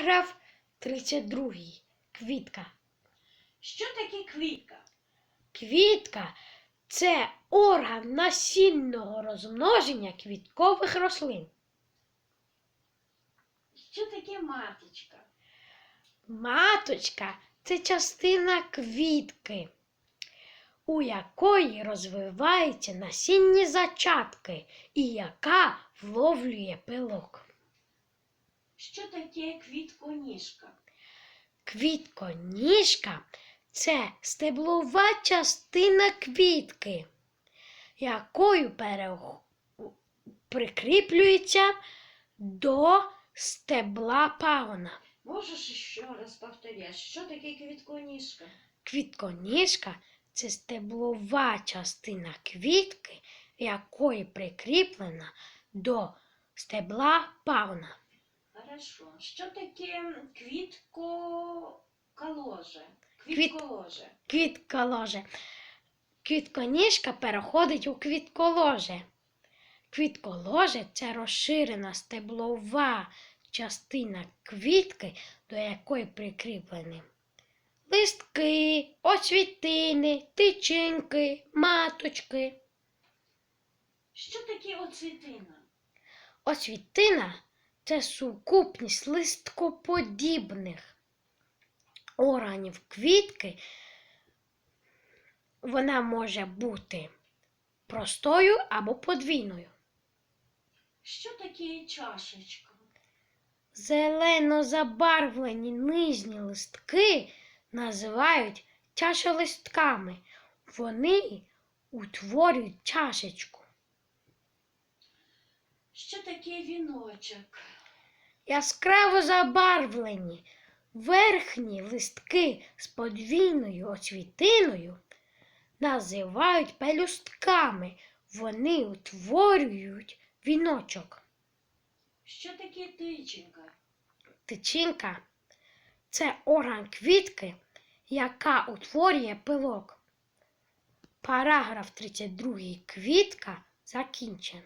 Параграф 32. Квітка. Що таке квітка? Квітка це орган насінного розмноження квіткових рослин. Що таке маточка? Маточка це частина квітки, у якої розвиваються насінні зачатки і яка вловлює пилок. Що таке квітконіжка? Квітконіжка це стеблова частина квітки, якою перех- прикріплюється до стебла пагона. Можеш ще раз повторяти, що таке квітконіжка? Квітконіжка це стеблова частина квітки, якої прикріплена до стебла пагона. Хорошо. Що таке квіткоколоже? Квіт- Квітколоже. Квітколоже. Квітконіжка переходить у квітколоже. Квітколоже це розширена стеблова частина квітки, до якої прикріплені листки, освітини, тичинки, маточки. Що таке оцвітина? Освітина це сукупність листкоподібних органів квітки. Вона може бути простою або подвійною. Що таке чашечка? Зелено забарвлені нижні листки називають чашелистками. Вони утворюють чашечку. Що таке віночок? Яскраво забарвлені верхні листки з подвійною освітиною називають пелюстками. Вони утворюють віночок. Що таке тичинка? Тичинка це орган квітки, яка утворює пилок. Параграф 32 квітка закінчен.